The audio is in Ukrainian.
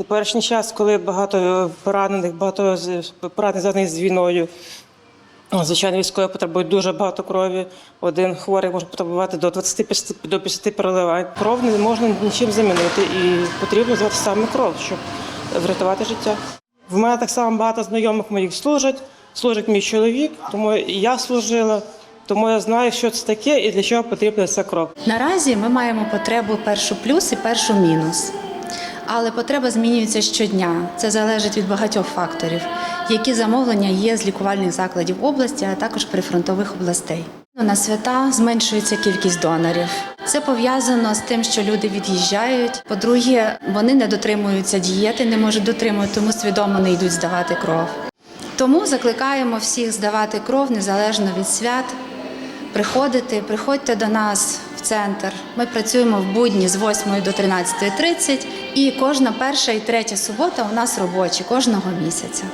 теперішній час, коли багато поранених, багато поранених зв'язаних з війною. Звичайно, військові потребують дуже багато крові. Один хворий може потребувати до 25 до 50 переливань. Кров не можна нічим замінити, і потрібно звати саме кров, щоб врятувати життя. В мене так само багато знайомих моїх служать. Служить мій чоловік, тому і я служила, тому я знаю, що це таке і для чого потрібна ця кров. Наразі ми маємо потребу першу плюс і першу мінус. Але потреба змінюється щодня. Це залежить від багатьох факторів, які замовлення є з лікувальних закладів області, а також прифронтових областей. На свята зменшується кількість донорів. Це пов'язано з тим, що люди від'їжджають. По-друге, вони не дотримуються дієти, не можуть дотримувати, тому свідомо не йдуть здавати кров. Тому закликаємо всіх здавати кров незалежно від свят. Приходити, приходьте до нас в центр. Ми працюємо в будні з 8 до 13.30 і кожна перша і третя субота у нас робочі кожного місяця.